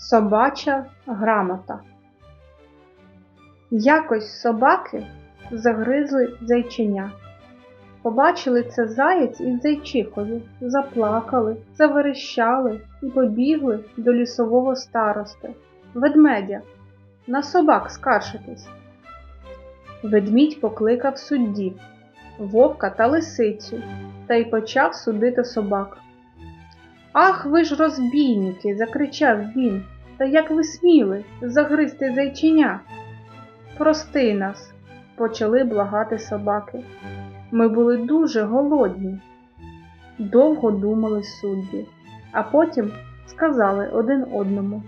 Собача грамота. Якось собаки загризли зайченя. Побачили це заєць із зайчихою, заплакали, заверещали і побігли до лісового старости, ведмедя, на собак скаржитись. Ведмідь покликав суддів, вовка та лисицю та й почав судити собак. Ах, ви ж розбійники, закричав він. Та як ви сміли загризти зайчиня? Прости нас, почали благати собаки. Ми були дуже голодні. Довго думали судді, а потім сказали один одному,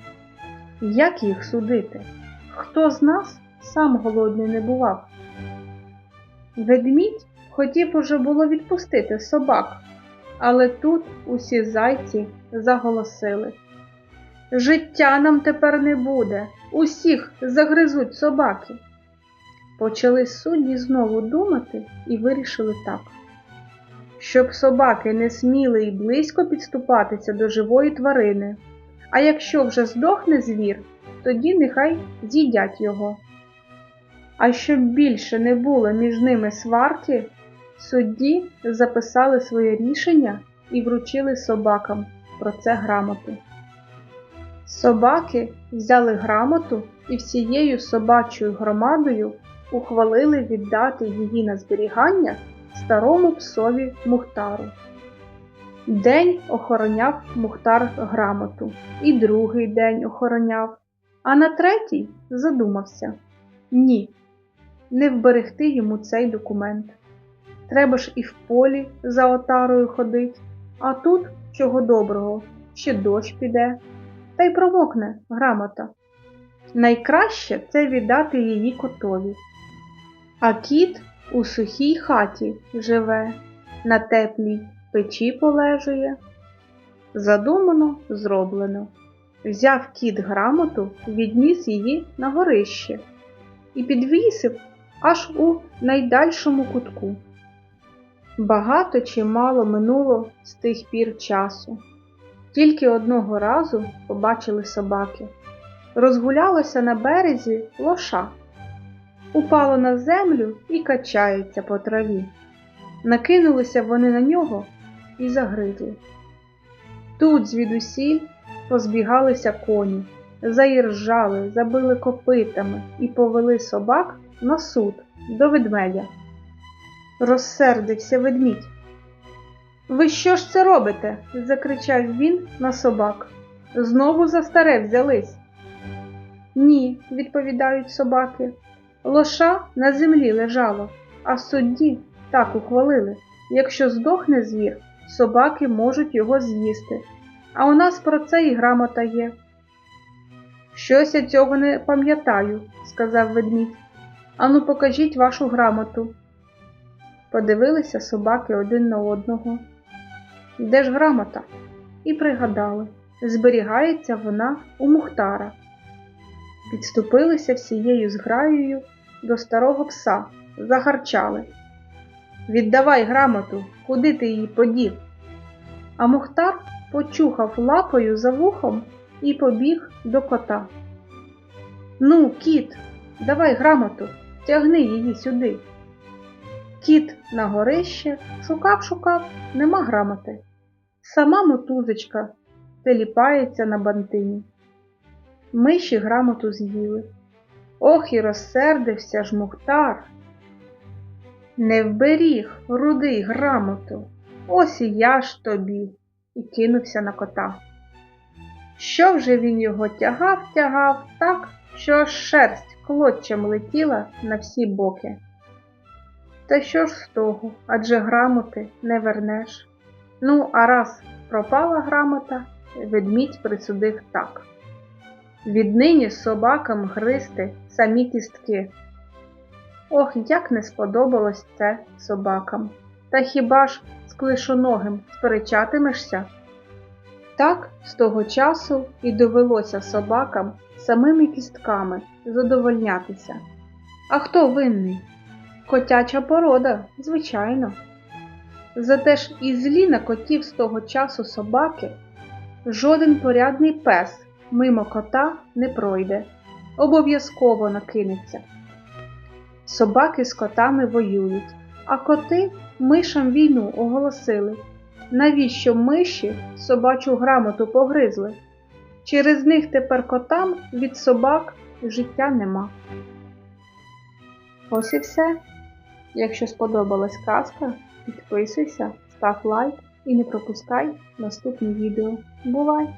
як їх судити? Хто з нас сам голодний не бував? Ведмідь хотів уже було відпустити собак, але тут усі зайці заголосили. Життя нам тепер не буде, усіх загризуть собаки. Почали судді знову думати і вирішили так. Щоб собаки не сміли й близько підступатися до живої тварини, а якщо вже здохне звір, тоді нехай з'їдять його. А щоб більше не було між ними сварки, судді записали своє рішення і вручили собакам про це грамоту. Собаки взяли грамоту і всією собачою громадою ухвалили віддати її на зберігання старому псові Мухтару. День охороняв Мухтар грамоту, і другий день охороняв, а на третій задумався ні, не вберегти йому цей документ. Треба ж і в полі за отарою ходить, а тут, чого доброго, ще дощ піде, та й промокне грамота. Найкраще це віддати її котові. А кіт у сухій хаті живе, на теплій печі полежує. Задумано, зроблено. Взяв кіт грамоту, відніс її на горище і підвісив аж у найдальшому кутку. Багато чи мало минуло з тих пір часу. Тільки одного разу побачили собаки. Розгулялося на березі лоша. Упало на землю і качається по траві. Накинулися вони на нього і загризли. Тут звідусіль позбігалися коні, заіржали, забили копитами і повели собак на суд до ведмедя. Розсердився ведмідь. Ви що ж це робите? закричав він на собак. Знову за старе взялись. Ні, відповідають собаки. Лоша на землі лежало, а судді так ухвалили. Якщо здохне звір, собаки можуть його з'їсти. А у нас про це і грамота є. Щось я цього не пам'ятаю, сказав ведмідь. Ану, покажіть вашу грамоту. Подивилися собаки один на одного. Де ж грамота? І пригадали, зберігається вона у Мухтара. Підступилися всією зграєю до старого пса, загарчали. Віддавай грамоту, куди ти її подів? А Мухтар почухав лапою за вухом і побіг до кота. Ну, кіт, давай грамоту, тягни її сюди. Кіт на горище шукав, шукав, нема грамоти. Сама мотузочка теліпається на бантині. Миші грамоту з'їли. Ох і розсердився ж Мухтар. Не вберіг, рудий грамоту, ось і я ж тобі, і кинувся на кота. Що вже він його тягав, тягав так, що аж шерсть клоччям летіла на всі боки. Та що ж з того, адже грамоти не вернеш. Ну, а раз пропала грамота, ведмідь присудив так. Віднині собакам гризти самі кістки. Ох, як не сподобалось це собакам. Та хіба ж з клишоногим сперечатимешся? Так з того часу і довелося собакам самими кістками задовольнятися. А хто винний? Котяча порода, звичайно. Зате ж і злі на котів з того часу собаки жоден порядний пес мимо кота не пройде, обов'язково накинеться. Собаки з котами воюють, а коти мишам війну оголосили. Навіщо миші собачу грамоту погризли? Через них тепер котам від собак життя нема. Ось і все. Якщо сподобалась казка, підписуйся, став лайк і не пропускай наступні відео. Бувай!